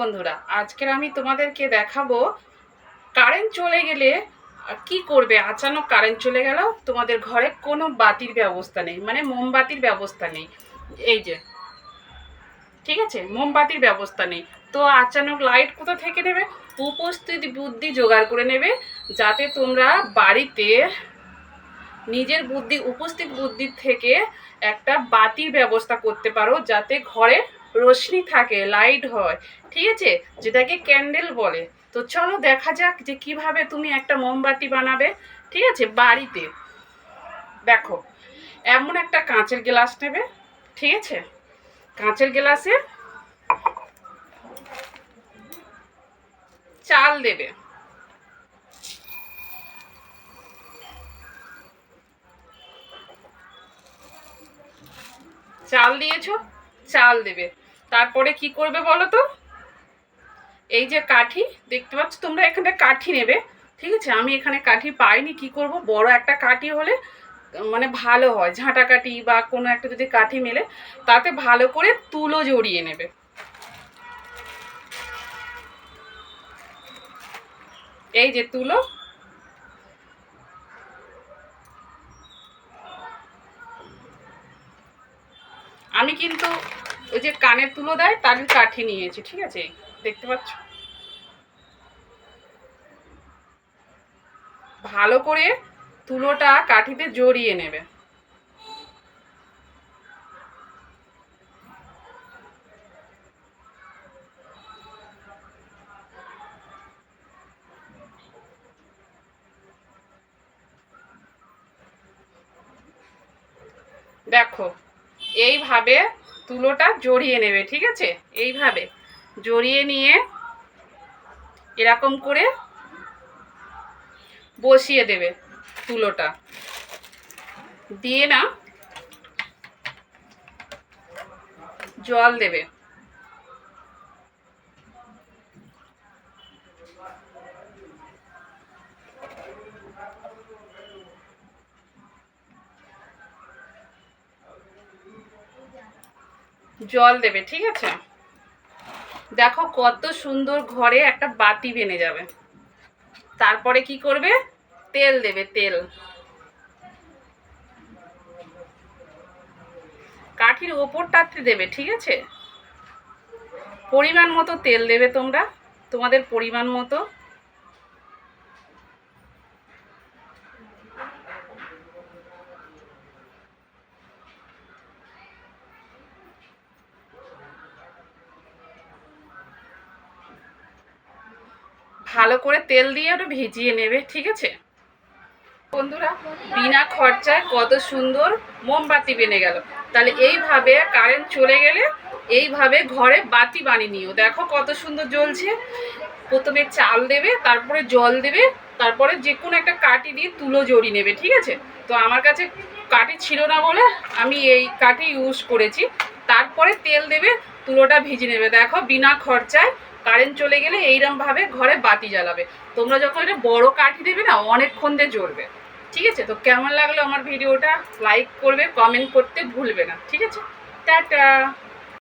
বন্ধুরা, আজকের আমি তোমাদেরকে দেখাবো কারেন্ট চলে গেলে কি করবে? আচানক কারেন্ট চলে গেল তোমাদের ঘরে কোনো বাতির ব্যবস্থা নেই মানে মোমবাতির ব্যবস্থা নেই। এই যে, ঠিক আছে? মোমবাতির ব্যবস্থা নেই। তো আচানক লাইট কোথা থেকে নেবে? উপস্থিত বুদ্ধি জোগাড় করে নেবে, যাতে তোমরা বাড়িতে নিজের বুদ্ধি, উপস্থিত বুদ্ধির থেকে একটা বাতির ব্যবস্থা করতে পারো, যাতে ঘরে রোশনি থাকে, লাইট হয়, ঠিক আছে? যেটাকে ক্যান্ডেল বলে। তো চলো দেখা যাক যে কীভাবে তুমি একটা মোমবাতি বানাবে, ঠিক আছে? বাড়িতে। দেখো, এমন একটা কাঁচের গ্লাস নেবে, ঠিক আছে? কাঁচের গ্লাসে চাল দেবে। চাল দিয়েছ? চাল দেবে। তারপরে কি করবে বলো তো? এই যে কাঠি, দেখতে পাচ্ছ তোমরা এখানে কাঠি নেবে, ঠিক আছে? আমি এখানে কাঠি পাইনি, কি করব? বড় একটা কাঠি হলে মানে ভালো হয়, ঝাঁটা কাঠি বা কোনো একটা যদি কাঠি মেলে, তাতে ভালো করে তুলো জড়িয়ে নেবে। এই যে তুলো। আমি কিন্তু ওই যে কানের তুলো দেয়, তার কাঠি নিয়েছি, ঠিক আছে? দেখতে পাচ্ছ? ভালো করে তুলোটা কাঠিতে জড়িয়ে নেবে। দেখো এইভাবে তুলোটা জড়িয়ে নেবে, ঠিক আছে? এইভাবে জড়িয়ে নিয়ে এরকম করে বসিয়ে দেবে তুলোটা। দিয়ে না জল দেবে। জল দেবে, ঠিক আছে? দেখো কত সুন্দর ঘরে একটা বাতি বেনে যাবে। তারপরে কি করবে? তেল দেবে, তেল। কাঠির ওপরটাতে দেবে, ঠিক আছে? পরিমাণ মতো তেল দেবে তোমরা। তোমাদের পরিমাণ মতো ভালো করে তেল দিয়ে ওটা ভিজিয়ে নেবে, ঠিক আছে? বন্ধুরা, বিনা খরচায় কত সুন্দর মোমবাতি বেনে গেল। তাহলে এইভাবে কারেন্ট চলে গেলে এইভাবে ঘরে বাতি বানিয়ে নিও। দেখো কত সুন্দর জ্বলছে। প্রথমে চাল দেবে, তারপরে জল দেবে, তারপরে যে কোনো একটা কাঠি দিয়ে তুলো জড়িয়ে নেবে, ঠিক আছে? তো আমার কাছে কাঠি ছিল না বলে আমি এই কাঠি ইউজ করেছি। তারপরে তেল দেবে তুলোটা ভিজে নেবে। দেখো, বিনা খরচায় কারেন্ট চলে গেলে এইরমভাবে ঘরে বাতি জ্বালাবে। তোমরা যখন এটা বড় কাঠি দেবে না, অনেকক্ষণ দিয়ে জ্বলবে। ঠিক আছে? তো কেমন লাগল আমার ভিডিওটা? লাইক করবে কমেন্ট করতে ভুলবে না। ঠিক আছে? টাটা!